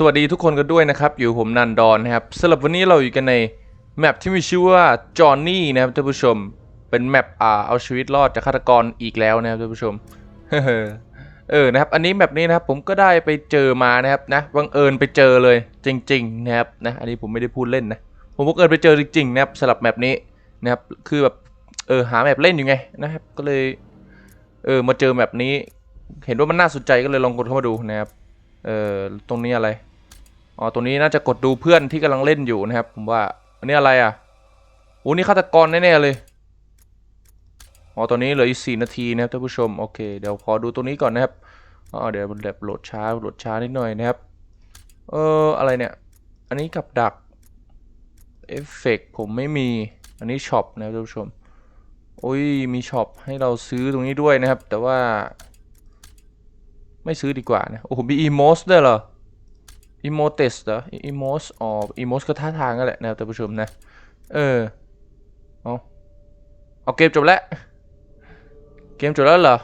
สวัสดีทุกคนกันด้วยนะครับ อยู่ผมนันดอนนะครับสำหรับวันนี้เราอยู่กันในแมปที่มีชื่อว่าจอห์นนี่นะครับท่านผู้ชม เป็นแมปอ่าเอาชีวิตรอดจากฆาตกรอีกแล้วนะครับท่านผู้ชมเออนะครับ อันนี้แมปนี้นะครับผมก็ได้ไปเจอมานะครับนะบังเอิญไปเจอเลยจริง ๆ นะครับนะอันนี้ผมไม่ได้พูดเล่นนะผมบังเอิญไปเจอจริงๆนะครับสำหรับแมปนี้นะครับคือแบบเออหาแมปเล่นอยู่ไงนะครับก็เลยเออมาเจอแมปนี้ เห็นว่ามันน่าสนใจก็เลยลองกดเข้ามาดูนะครับเออตรงนี้อะไร อ๋อตรงนี้น่าจะกดดูเพื่อนที่กำลังเล่นอยู่นะครับผมว่าอันนี้อะไรอะโอ้นี่ฆาตกรแน่ๆเลยอ๋อตอนนี้เหลืออีกสี่นาทีนะครับท่านผู้ชมโอเคเดี๋ยวขอดูตรงนี้ก่อนนะครับอ๋อเดี๋ยวมันแบบโหลดช้าโหลดช้านิดหน่อยนะครับเอออะไรเนี่ย อันนี้กับดักเอฟเฟกผมไม่มีอันนี้ช็อปนะครับท่านผู้ชมโอ้ยมีช็อปให้เราซื้อตรงนี้ด้วยนะครับ แต่ว่า ไม่ซื้อดีกว่านะโอ้โหมีอีโมสด้วยเหรอ อีโมเตสเหรออีโมสอ๋ออีโมสก็ท่าทางกันแหละนะครับท่านผู้ชมนะ เออ เอาเอาเกมจบแล้ว เกมจบแล้วเหรอ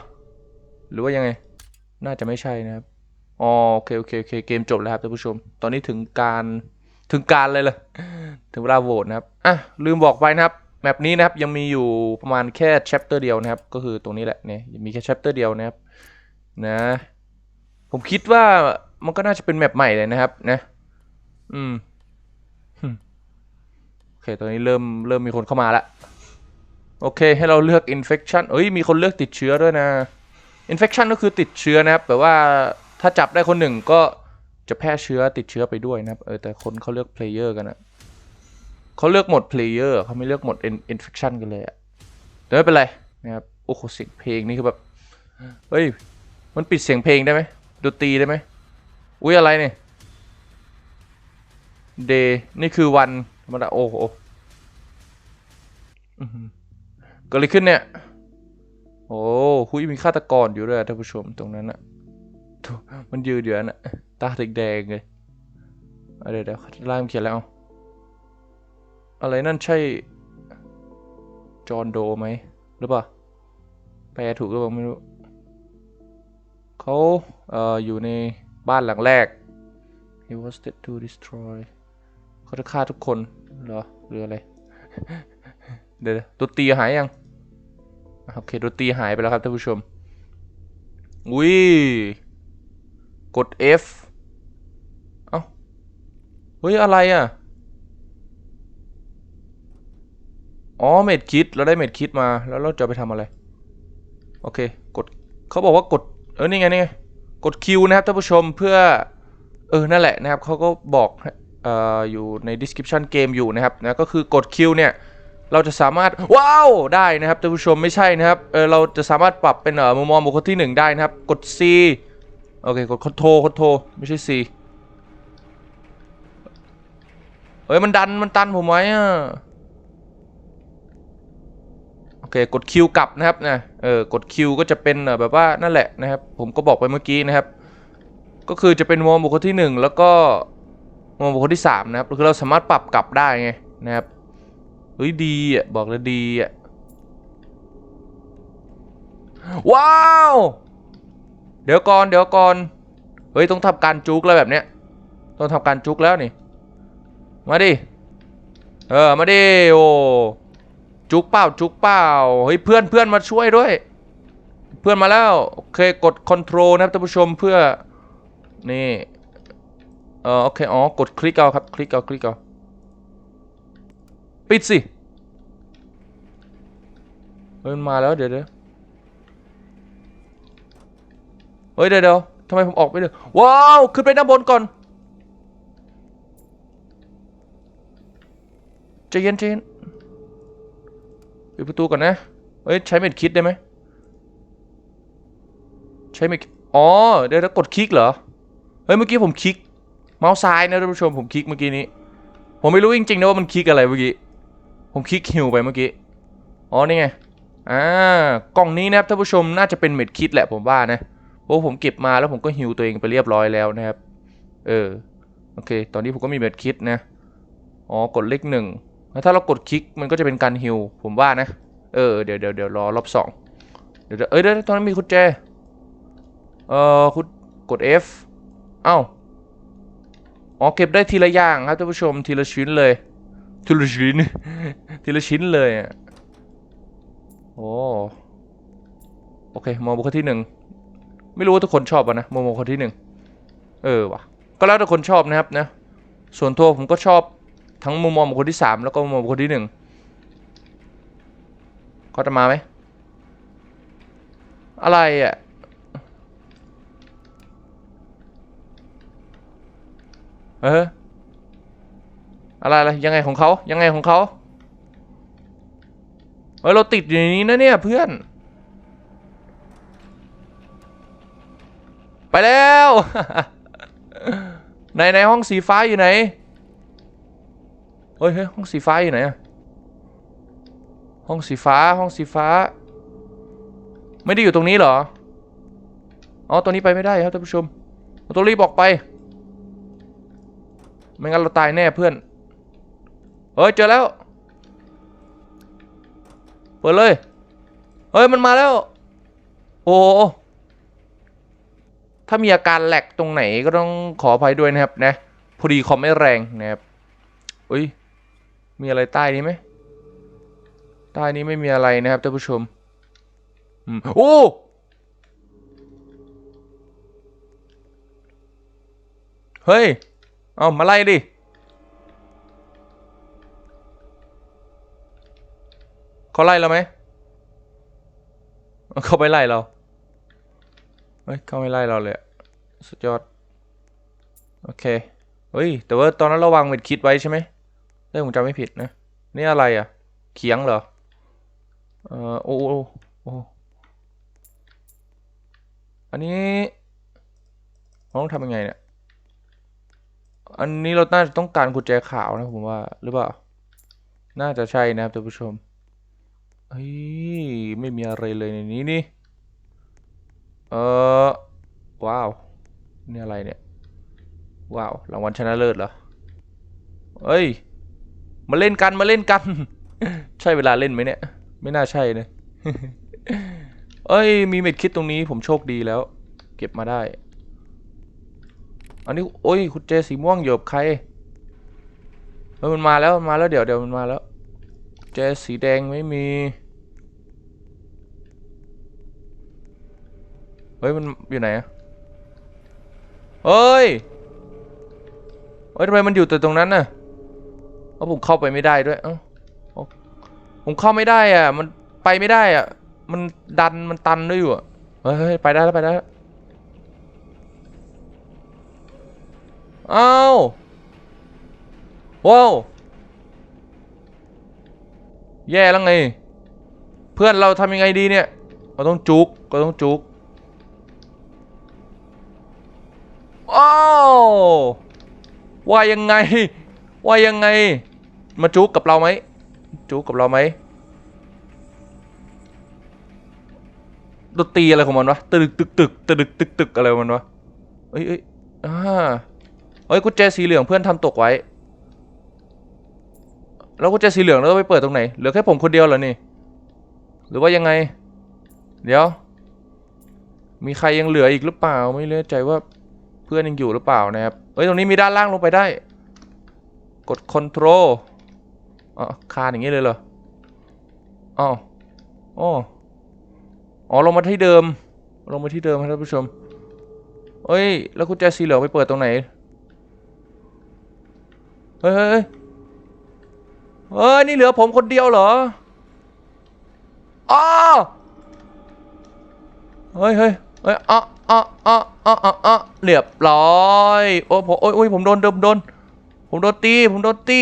หรือว่ายังไง น่าจะไม่ใช่นะครับ อ๋อโอเคโอเคโอเคเกมจบแล้วครับท่านผู้ชม ตอนนี้ถึงการถึงการเลยเลยถึงเวลาโหวตนะครับ อะลืมบอกไปนะครับแมปนี้นะครับยังมีอยู่ประมาณแค่ chapter เดียวนะครับ ก็คือตรงนี้แหละเนี่ยมีแค่ chapter เดียวนะครับนะ ผมคิดว่า มันก็น่าจะเป็นแมปใหม่เลยนะครับ นะ อืมโอเคตอนนี้เริ่มเริ่มมีคนเข้ามาละโอเค ให้เราเลือก infection เอ้ย มีคนเลือกติดเชื้อด้วยนะ infection ก็คือติดเชื้อนะครับ แต่ว่าถ้าจับได้คนหนึ่งก็จะแพร่เชื้อติดเชื้อไปด้วยนะครับ เออ แต่คนเขาเลือก player กันอะเขาเลือกหมด player เขาไม่เลือกหมด in- infection กันเลยอะแต่ไม่เป็นไรนะครับ โอ้โห เสียงเพลงนี่คือแบบ เฮ้ย มันปิดเสียงเพลงได้ไหมดนตรีได้ไหม อุ้ยอะไรเนี่ย day นี่คือวันธรรมดาโอ้โหอื้อหือเกิดอะไรขึ้นเนี่ย โอ้หุยมีฆาตกรอยู่ด้วยท่านผู้ชมตรงนั้นอะมันยืดเดือนอะตาแดงๆเลยเดี๋ยวเดี๋ยวไล่มันเขียนแล้วอาอะไรนั่นใช่ จอนโดไหมหรือเปล่าแปลถูกหรือเปล่าไม่รู้เขาเอ่ออยู่ใน บ้านหลังแรก he was dead to destroy เขาจะฆ่าทุกคนเหรอหรืออะไร เดี๋ยวตัวตีหายยัง โอเคตัวตีหายไปแล้วครับท่านผู้ชม อุ้ย กด F เอ้า เฮ้ย อะไรอะ อ๋อ เม็ดคิด เราได้เม็ดคิดมา แล้วเราจะไปทำอะไร โอเค กด เขาบอกว่ากด เออ นี่ไง นี่ไง กด Q นะครับท่านผู้ชมเพื่อ เออนั่นแหละนะครับเขาก็บอกเอ่ออยู่ใน description เกมอยู่นะครับนะก็คือกด Q เนี่ยเราจะสามารถว้าวได้นะครับท่านผู้ชมไม่ใช่นะครับเออเราจะสามารถปรับเป็นเอ่อมุมมองบุคคลที่หนึ่งได้นะครับ กด C โอเคกด Ctrl Ctrl ไม่ใช่ C เฮ้ยมันดันมันตันผมไว้อะ เคกด Q กลับนะครับนะเออกด Q ก็จะเป็นแบบว่านั่นแหละนะครับ ผมก็บอกไปเมื่อกี้นะครับ ก็คือจะเป็นมุมบุคคลที่ 1 แล้วก็มุมบุคคลที่3นะครับคือเราสามารถปรับกลับได้ไงนะครับเฮ้ยดีอะบอกเลยดีอะว้าว เดี๋ยวก่อนเดี๋ยวก่อนเฮ้ยต้องทำการจุกแล้วแบบเนี้ยต้องทำการจุกแล้วนี่ มาดิ เออ มาดิ โอ จุกเปล่าจุกเปล่าเฮ้ยเพื่อนเพื่อนมาช่วยด้วย เพื่อนมาแล้วโอเคกด Ctrl นะครับท่านผู้ชมเพื่อนี่เออโอเคอ๋อกดคลิกเอาครับคลิกเอาคลิกเอาปิดสิเฮ้ยมันมาแล้วเดี๋ยวเดี๋ยวเฮ้ยเดี๋ยวเดี๋ยวทำไมผมออกไม่ได้ว้าวขึ้นไปด้านบนก่อนใจเย็นใจเย็น ปิดประตูก่อนนะเฮ้ยใช้เม็ดคิดได้ไหมใช้เม็ดอ๋อเดี๋ยวแล้วกดคลิกเหรอเฮ้ยเมื่อกี้ผมคลิก เมาส์ซ้ายนะท่านผู้ชมผมคลิกเมื่อกี้นี้ ผมไม่รู้จริงๆนะว่ามันคลิกอะไรเมื่อกี้ผมคลิกฮิวไปเมื่อกี้อ๋อนี่ไงอ่ากล่องนี้นะครับท่านผู้ชมน่าจะเป็นเม็ดคิดแหละผมว่านะเพราะผมเก็บมาแล้วผมก็ฮิวตัวเองไปเรียบร้อยแล้วนะครับ เออโอเค ตอนนี้ผมก็มีเม็ดคิดนะอ๋อกดเลขหนึ่ง ถ้าเรากดคลิกมันก็จะเป็นการฮิลผมว่านะ เออเดี๋ยวเดี๋ยวเดี๋ยวรอรอบสองเดี๋ยวเอ้ยเดี๋ยวตอนนั้นมีกุญแจ เออคุณกด F เอ้าอ๋อเก็บได้ทีละอย่างครับท่านผู้ชมทีละชิ้นเลย ทีละชิ้น ทีละชิ้นเลยอะโอ้โอเคโมองบุคคลที่หนึ่งไม่รู้ว่าทุกคนชอบอะนะโมองบุคคลที่หนึ่งเออวะก็แล้วแต่คนชอบนะครับนะ ส่วนตัวผมก็ชอบ ทั้งมุมมองบุคคลที่สามแล้วก็มุมมองบุคคลที่หนึ่งเขาจะมาไหมอะไรอะเอออะไรอะไรยังไงของเขายังไงของเขาเฮ้ยเราติดอยู่ในนี้นะเนี่ยเพื่อน ไปแล้ว ในในห้องสีฟ้าอยู่ไหน ฮ้ยเฮ้ยห้องสีฟ้าอยู่ไหนอะห้องสีฟ้าห้องสีฟ้า ไม่ได้อยู่ตรงนี้เหรอ อ๋อตรงนี้ไปไม่ได้ครับท่านผู้ชมเราต้องรีบออกไป ไม่งั้นเราตายแน่เพื่อน เฮ้ยเจอแล้ว เปิดเลย เฮ้ยมันมาแล้ว โอ้โหถ้ามีอาการแหลกตรงไหนก็ต้องขออภัยด้วยนะครับนะพอดีคอมไม่แรงนะครับอุ้ย มีอะไรใต้นี้ไหมใต้นี้ไม่มีอะไรนะครับท่านผู้ชมอืมโอ้เฮ้ย เอามาไล่ดิ เขาไล่เราไหม เขาไม่ไล่เรา เฮ้ย เขาไม่ไล่เราเลยสุดยอด โอเค เฮ้ย แต่ว่าตอนนั้นเราวางเม็ดคิดไว้ใช่ไหม ถ้าผมจำไม่ผิดนะ นี่อะไรอะ เขียงเหรอ เอ่อโอ้โอ้โอ้อันนี้เราต้องทำยังไงเนี่ย อันนี้เราน่าจะต้องการกุญแจขาวนะผมว่า หรือเปล่า น่าจะใช่นะครับท่านผู้ชมเฮ้ยไม่มีอะไรเลยในนี้นี่ เออว้าว นี่อะไรเนี่ย ว้าว รางวัลชนะเลิศเหรอเฮ้ย มาเล่นกันมาเล่นกัน ใช่เวลาเล่นไหมเนี่ย ไม่น่าใช่นะเอ้ย มีเม็ดคิดตรงนี้ผมโชคดีแล้ว เก็บมาได้ อันนี้โอ้ยคุณเจสีม่วงเหยบใครเฮ้ยมันมาแล้วมันมาแล้วเดี๋ยวเดี๋ยวมันมาแล้ว เจสีแดงไม่มีเฮ้ยมันอยู่ไหนอะเฮ้ยเฮ้ยทำไมมันอยู่แต่ตรงนั้นน่ะ เอ้าผมเข้าไปไม่ได้ด้วยเอ้าเอ้าผมเข้าไม่ได้อะ มันไปไม่ได้อะ มันดันมันตันด้วยอยู่อะเฮ้ยไปได้แล้วไปได้แล้วเอ้าว้าวแย่แล้วไง เพื่อนเราทำยังไงดีเนี่ยเราต้องจุกเราต้องจุกอ้าวว่ายังไง ว่ายังไง มาจุกกับเราไหมจุกกับเราไหมดนตรีอะไรของมันวะตึกตึกตึกตึกตึกตึกอะไรของมันวะเอ้ยเอ้ยอ่าเอ้ยกุญแจสีเหลืองเพื่อนทำตกไว้ แล้วกุญแจสีเหลืองเราต้องไปเปิดตรงไหนเหลือแค่ผมคนเดียวเหรอนี่หรือว่ายังไง เดี๋ยว มีใครยังเหลืออีกหรือเปล่าไม่แน่ใจว่าเพื่อนยังอยู่หรือเปล่านะครับเฮ้ยตรงนี้มีด้านล่างลงไปได้ กด Ctrl อ๋อคานอย่างนี้เลยเหรออ๋ออ๋ออ๋อลงมาที่เดิม ลงมาที่เดิมครับท่านผู้ชมเฮ้ย แล้วกุญแจสีเหลืองไปเปิดตรงไหน เฮ้ยเฮ้ยเฮ้ยนี่เหลือผมคนเดียวเหรออ้อเฮ้ยเฮ้ยเฮ้ยอะอะอะอะอะอะเรียบร้อย โอ้ผมโอ้ยโอ้ยผมโดนเดิมโดน ผมโดนตี ผมโดนตี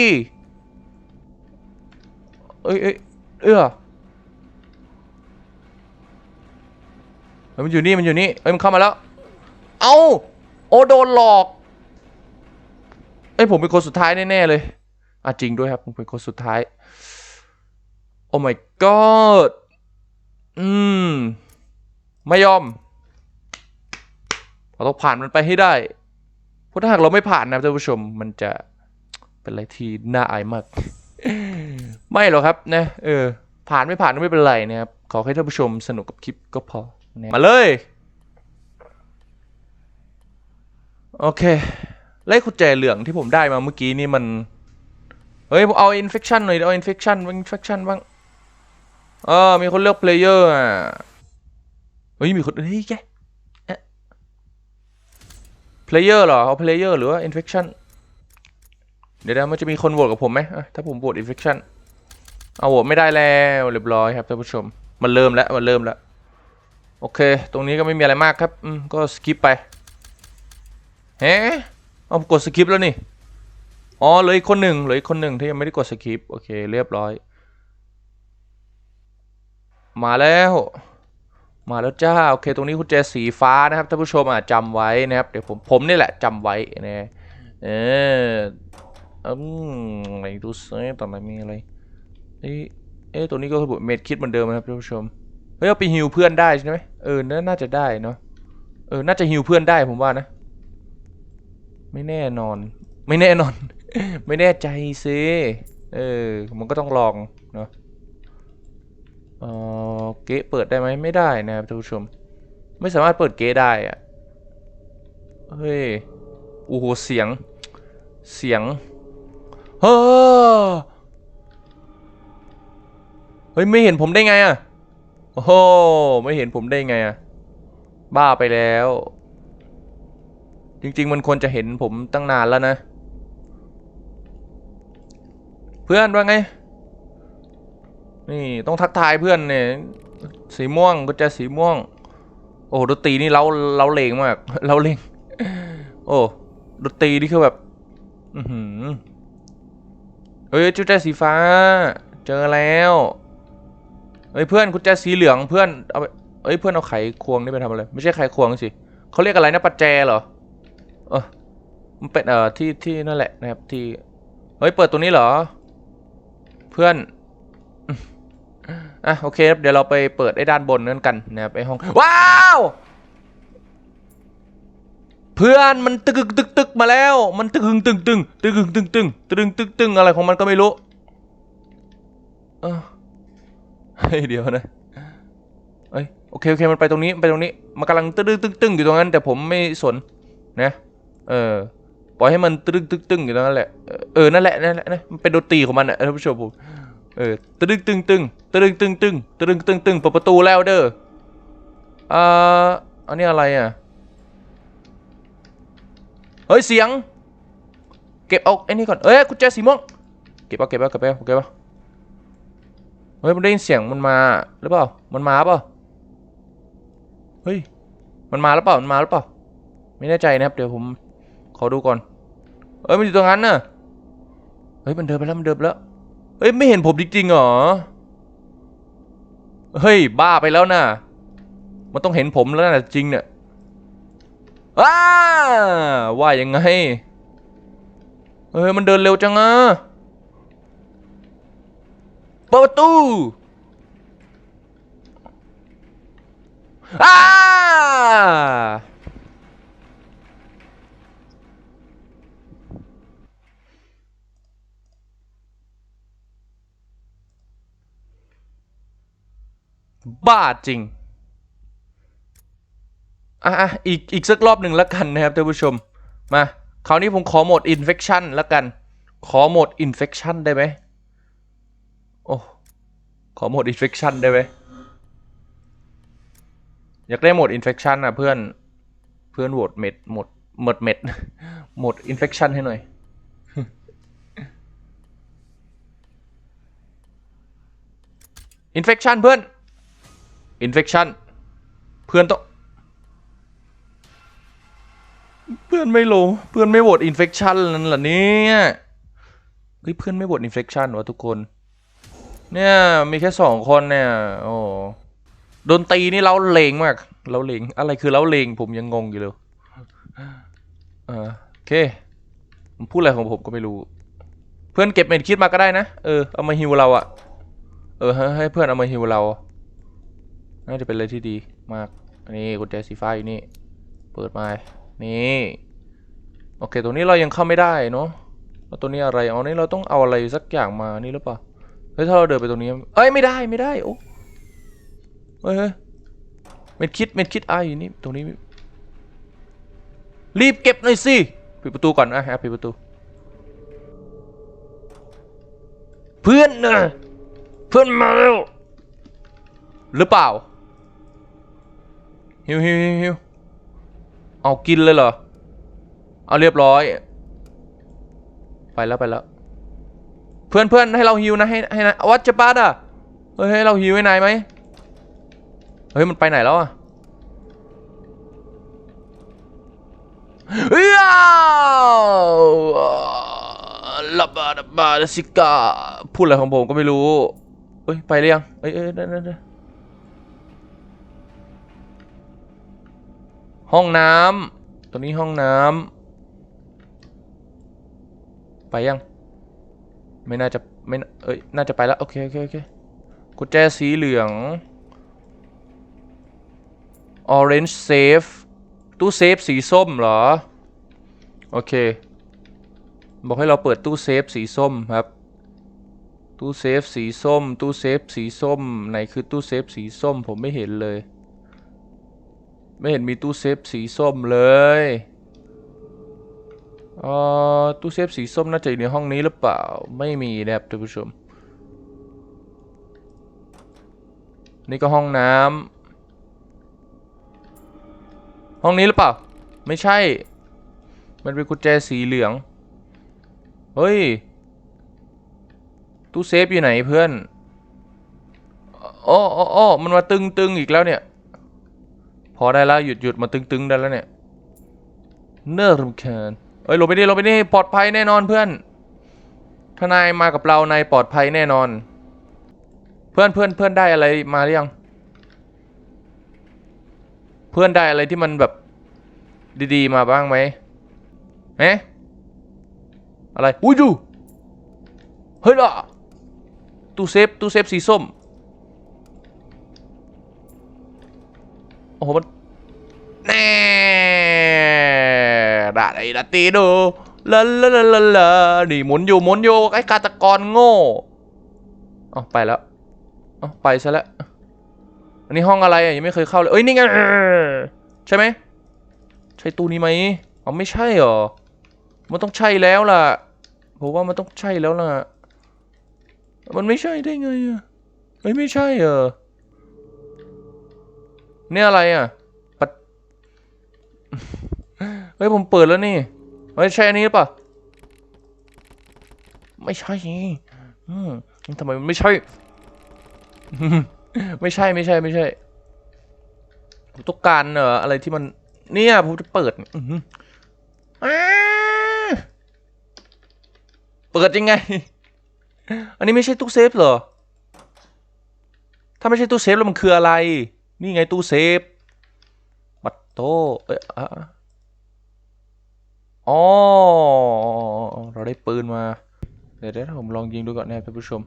เอ้ยเอ้ยเอื้อมันอยู่นี่มันอยู่นี่เอ้ยมันเข้ามาแล้ว เอ้าโอ้โดนหลอกเอ้ยผมเป็นคนสุดท้ายแน่ๆเลยอะจริงด้วยครับผมเป็นคนสุดท้าย โอ้ my god อืม ไม่ยอมเราต้องผ่านมันไปให้ได้ เพราะถ้าหากเราไม่ผ่านนะท่านผู้ชมมันจะเป็นอะไรที่น่าอายมาก ไม่หรอกครับนะเออ ผ่านไม่ผ่านก็ไม่เป็นไรนะครับ ขอให้ท่านผู้ชมสนุกกับคลิปก็พอมาเลย โอเคแล้วไอ้กุญแจเหลืองที่ผมได้มาเมื่อกี้นี่มัน เฮ้ยผมเอา infection หน่อยเอา infection บ้าง infection บ้างเออมีคนเลือก player อะเฮ้ยมีคนเฮ้ยแกเอ๊ะ player เหรอเอา player หรือว่า infection เเดี๋ยวนะมันจะมีคนโหวตกับผมไหมถ้าผมโหวต infection เอาโหวตไม่ได้แล้วเรียบร้อยครับท่านผู้ชม มันเริ่มแล้วมันเริ่มแล้ว โอเค ตรงนี้ก็ไม่มีอะไรมากครับอืมก็สกิปไปเฮ้เอากดสกิปแล้วนี่อ๋อเหลืออีกคนหนึ่งเหลืออีกคนหนึ่งที่ยังไม่ได้กดสกิปโอเคเรียบร้อย มาแล้วมาแล้วจ้าโอเค ตรงนี้กุญแจสีฟ้านะครับท่านผู้ชมอะจำไว้นะครับเดี๋ยวผมผมนี่แหละจำไว้นะเออ อืมไหนดูซิตอนไหนมีอะไรเอ๊ะเอ๊ะตัวนี้ก็เมดคิดเหมือนเดิมนะครับท่านผู้ชมเฮ้ยเอาไปฮิวเพื่อนได้ใช่ไหมเออน่าน่าจะได้เนาะเออน่าจะฮิวเพื่อนได้ผมว่านะ ไม่แน่นอน ไม่แน่นอน ไม่แน่ใจสิเออมันก็ต้องลองเนาะเออเกะเปิดได้ไหมไม่ได้นะครับท่านผู้ชม ไม่สามารถเปิดเกะได้อะเฮ้ยโอ้โหเสียงเสียง เฮ้อเฮ้ยไม่เห็นผมได้ไงอะโอ้โหไม่เห็นผมได้ไงอะบ้าไปแล้ว จริง ๆ มันควรจะเห็นผมตั้งนานแล้วนะ เพื่อนว่าไง นี่ต้องทักทายเพื่อนเนี่ยสีม่วงก็จะสีม่วง โอ้ดนตรีนี่เราเราเลงมากเราเลงโอ้ดนตรีนี่คือแบบ อือหือ เฮ้ยจุดแจสีฟ้า เจอแล้วเฮ้ยเพื่อนกุญแจสีเหลืองเพื่อนเอาไปเอ้ยเพื่อนเอาไขควงนี่ไปทำอะไรไม่ใช่ไขควงสิเขาเรียกอะไรนะปัจแจเหรอเออมันเป็นเอ่อที่ที่นั่นแหละนะครับที่เฮ้ยเปิดตัวนี้เหรอ เพื่อนอะโอเคครับเดี๋ยวเราไปเปิดไอ้ด้านบนนั่นกันนะครับไอ้ห้องว้าว พื่อนมันตึกตึกตึกมาแล้ว มันตึกตึงตึงตึงตึกตึงตึงตึงตึกตึงอะไรของมันก็ไม่รู้เห้เดี๋ยวนะเอ้ยโอเคโอเคมันไปตรงนี้ไปตรงนี้มันกำลังตึกตึกตึงอยู่ตรงนั้น แต่ผมไม่สนนะเออปล่อยให้มันตึกตึกตึงอยู่ตรงนั้นแหละเออนั่นแหละนั่นแหละนะมันเป็นดนตรีของมันอะท่านผู้ชมผมเออตึกตึงตึงตึกตึงตึงตึกตึงตึงเปิดประตูแล้วเด้ออ่าอันนี้อะไรอะ เฮ้ยเสียง เก็บเอาไอ้นี่ก่อนเอ้ยกุญแจสีม่วงเก็บเอาเก็บเอาเก็บเอาเก็บเอาเฮ้ยมันได้ยินเสียงมันมาหรือเปล่ามันมาเปล่าเฮ้ยมันมาหรือเปล่ามันมาหรือเปล่าไม่แน่ใจนะครับเดี๋ยวผมขอดูก่อน เอ้ยมันอยู่ตรงนั้นน่ะเฮ้ยมันเดินไปแล้วมันเดินไปแล้วเฮ้ยไม่เห็นผมจริงๆเหรอเฮ้ยบ้าไปแล้วน่ะมันต้องเห็นผมแล้วน่ะจริงเนี่ย อ้าว่ายังไง เฮ้ยมันเดินเร็วจังอะเปิดประตูอ้าบ้าจริง อะอะอีกอีกสักรอบหนึ่งแล้วกันนะครับท่านผู้ชม มาคราวนี้ผมขอโหมด infection แล้วกัน ขอโหมด infection ได้ไหมโอ้ขอโหมด infection ได้ไหมอยากได้โหมด infection อะเพื่อนเพื่อนโหวตเม็ดหมดหมดเม็ดโหมด infection ให้หน่อย infection เพื่อน infection เพื่อนต้อง เพื่อนไม่ลง เพื่อนไม่โหวตอินเฟคชันนั่นเหรอเนี่ยเฮ้ยเพื่อนไม่โหวตอินเฟคชันวะทุกคน เนี่ยมีแค่สองคนเนี่ย โอ้โดนตีนี่เราเลงมาก เราเลงอะไรคือเราเลงผมยังงงอยู่เลยเออโอเคผมพูดอะไรของผมก็ไม่รู้ เพื่อนเก็บเม็ดคิดมาก็ได้นะ เออเอามาฮิวเราอะเออให้เพื่อนเอามาฮิวเราน่าจะเป็นอะไรที่ดีมาก อันนี้กุญแจสีฟ้าอยู่นี่ เปิดมา นี่โอเคตรงนี้เรายังเข้าไม่ได้เนาะแล้วตัวนี้อะไรเอานี่เราต้องเอาอะไรสักอย่างมานี่หรือเปล่าเฮ้ยถ้าเราเดินไปตรงนี้เอ้ยไม่ได้ไม่ได้โอ้เฮ้ยเม็ดคิดเม็ดคิดไอ้อยู่นี่ตรงนี้ รีบเก็บหน่อยสิปิดประตูก่อนอะอะปิดประตู เพื่อนนะเพื่อนมาแล้วหรือเปล่าหิวหิวหิวหิว เอากินเลยเหรอ เอาเรียบร้อย ไปแล้วไปแล้ว เพื่อนเพื่อนให้เราฮิวนะให้ให้นะวัดจะปัดอะ เฮ้ยให้เราฮิวให้นายไหมเฮ้ยมันไปไหนแล้วอะเฮ้ยลาบาดบาดาซิกาพูดอะไรของผมก็ไม่รู้เฮ้ยไปหรือยังเอ้ยเอ้ยเดี๋ย ห้องน้ำตัวนี้ห้องน้ำไปยัง ไม่น่าจะไม่เอ้ยน่าจะไปแล้วโอเคโอเคโอเคกุญแจสีเหลือง orange safe ตู้เซฟสีส้มเหรอ โอเค บอกให้เราเปิดตู้เซฟสีส้มครับ ตู้เซฟสีส้ม ตู้เซฟสีส้ม ไหนคือตู้เซฟสีส้มผมไม่เห็นเลย ไม่เห็นมีตู้เซฟสีส้มเลยเอ่อตู้เซฟสีส้มน่าจะอยู่ในห้องนี้หรือเปล่า ไม่มีนะครับท่านผู้ชม นี่ก็ห้องน้ำห้องนี้หรือเปล่า ไม่ใช่ มันเป็นกุญแจสีเหลือง เฮ้ย ตู้เซฟอยู่ไหนเพื่อนอ๋ออ๋ออ๋อมันมาตึงตึงอีกแล้วเนี่ย อได้แล้วหยุดหยุดมาตึงตึงได้แล้วเนี่ยเนิ่รำคาญเอ้ยลงไปดิลงไปดิปลอดภัยแน่นอนเพื่อนทนายมากับเรานายปลอดภัยแน่นอน เพื่อนเพื่อนเพื่อนได้อะไรมาหรือยัง เพื่อนได้อะไรที่มันแบบดีๆมาบ้างไหมเอ๊ะอะไรอุ้ยดูเฮ้ยล่ะตู้เซฟตู้เซฟสีส้ม โอ้โหมันแน่ดาไอ้ดาตีดูลาลาลาลาลานี่หมุนอยู่หมุนอยู่ไอ้ฆาตกรโง่อ๋อไปแล้วอ๋อไปซะแล้วอันนี้ห้องอะไรอะยังไม่เคยเข้าเลยเอ้ยนี่ไงใช่ไหมใช่ตู้นี้ไหมอ๋อไม่ใช่เหรอมันต้องใช่แล้วล่ะผมว่ามันต้องใช่แล้วล่ะ มันไม่ใช่ได้ไงอะเฮ้ยไม่ใช่เหรอ เนี่ยอะไรอะปัดเฮ้ยผมเปิดแล้วนี่เฮ้ยใช่อันนี้หรือเปล่าไม่ใช่อืมทำไมมันไม่ใช่ ไม่ใช่ไม่ใช่ไม่ใช่ผมต้องการเอ่ออะไรที่มัน เนี่ยผมจะเปิดอื้อหืออ้าเปิดยังไง อันนี้ไม่ใช่ตู้เซฟเหรอ ถ้าไม่ใช่ตู้เซฟแล้วมันคืออะไร นี่ไงตู้เซฟ บัตโต เอ้ยอะอ๋อ เราได้ปืนมา เดี๋ยวเดี๋ยวผมลองยิงดูก่อนนะครับท่านผู้ชม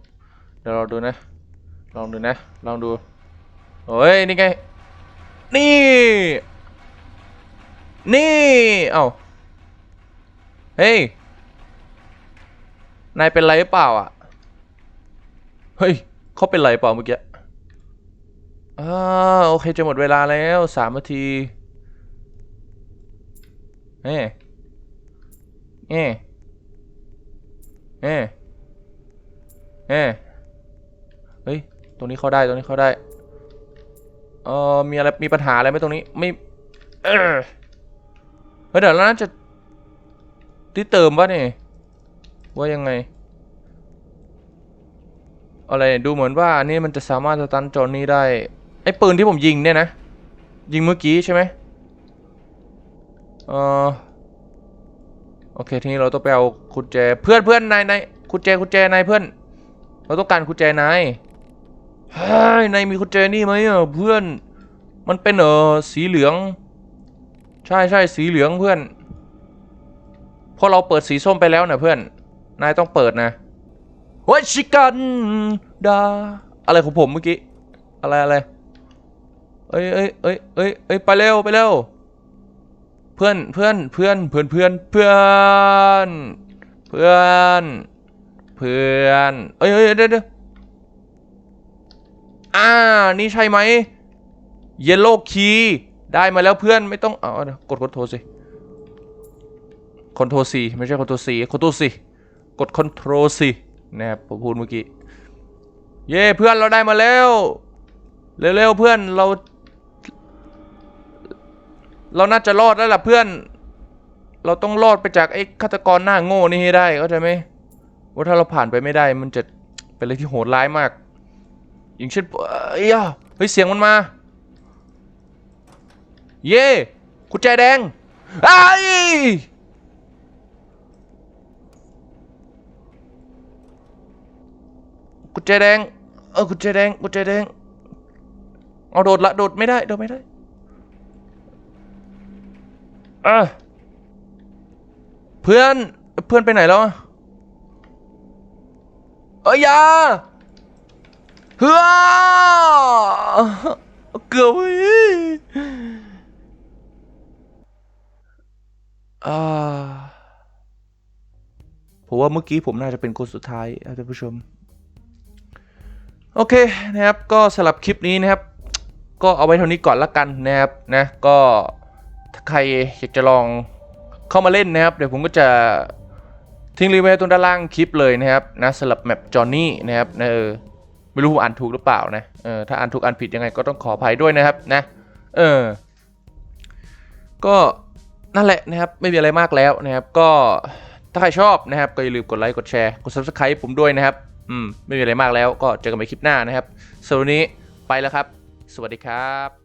เดี๋ยวเราดูนะ ลองดูนะ ลองดูเฮ้ย นี่ไง นี่ นี่ เอ้า เฮ้ย นายเป็นไรหรือเปล่าอะ เฮ้ย เขาเป็นไรเปล่าเมื่อกี้ อ่าโอเคจะหมดเวลาแล้วสามนาทีเฮ้เฮ้เฮ้เฮ้เฮ้ย ตรงนี้เข้าได้ ตรงนี้เข้าได้ เออมีอะไร มีปัญหาอะไรไหมตรงนี้ ไม่ เออเฮ้ยเดี๋ยวเราน่าจะที่เติมวะนี่ว่ายังไง อะไร ดูเหมือนว่าอันนี่มันจะสามารถสตันโจนนี่ได้ ไอ้ปืนที่ผมยิงเนี่ยนะ ยิงเมื่อกี้ใช่ไหมเออโอเค ทีนี้เราต้องไปเอากุญแจเพื่อนเพื่อนนายนายกุญแจกุญแจนายเพื่อน เราต้องการกุญแจนายเฮ้ยนายมีกุญแจนี่ไหมเพื่อนมันเป็นเออสีเหลือง ใช่ใช่สีเหลืองเพื่อนพราะเราเปิดสีส้มไปแล้วนะเพื่อน นายต้องเปิดนะวัชิกันดาอะไรของผมเมื่อกี้ อะไรอะไร เอ้ยเอ้ยเอ้ยเอ้ยเอ้ยไปเร็วไปเร็วเพื่อนเพื่อนเพื่อนเพื่อนเพื่อนเพื่อนเพื่อนเพื่อนเอ้ยเอ้ยเดี๋ยวเดี๋ยวอ่านี่ใช่ไหมเยลโล่คีได้มาแล้วเพื่อนไม่ต้องเอาเดี๋ยวกดกดโทรสิคอนโทรซีไม่ใช่คอนโทรซีคอนโทรซีกดคอนโทรซีนะครับผมพูดเมื่อกี้เย้เพื่อนเราได้มาแล้วเร็วๆเพื่อนเรา เราน่าจะรอดแล้วล่ะเพื่อน เราต้องรอดไปจากไอ้ฆาตกรหน้าโง่นี่ให้ได้เข้าใจไหมว่าถ้าเราผ่านไปไม่ได้มันจะเป็นอะไรที่โหดร้ายมาก อย่างเช่นเอ้ยอะเฮ้ยเสียงมันมา เย่กุญแจแดงไอ้กุญแจแดง เออกุญแจแดงกุญแจแดง เอาโดดละโดดไม่ได้โดดไม่ได้ เออเพื่อนเพื่อนไปไหนแล้วอะเอ้ยยาเฮ้อเกือบอ่าผมว่าเมื่อกี้ผมน่าจะเป็นคนสุดท้ายอะท่านผู้ชม โอเคนะครับ ก็สำหรับคลิปนี้นะครับ ก็เอาไว้เท่านี้ก่อนละกันนะครับนะก็ ถ้าใครอยากจะลองเข้ามาเล่นนะครับ เดี๋ยวผมก็จะทิ้งลิงก์ไว้ตรงด้านล่างคลิปเลยนะครับนะสำหรับแมปจอห์นนี่นะครับนะเออไม่รู้ผมอ่านถูกหรือเปล่านะเออถ้าอ่านถูกอ่านผิดยังไงก็ต้องขออภัยด้วยนะครับนะเออก็นั่นแหละนะครับไม่มีอะไรมากแล้วนะครับก็ถ้าใครชอบนะครับก็อย่าลืมกดไลค์กดแชร์กด subscribe ผมด้วยนะครับอืมไม่มีอะไรมากแล้วก็เจอกันใหม่คลิปหน้านะครับสำหรับวันนี้ไปแล้วครับ สวัสดีครับ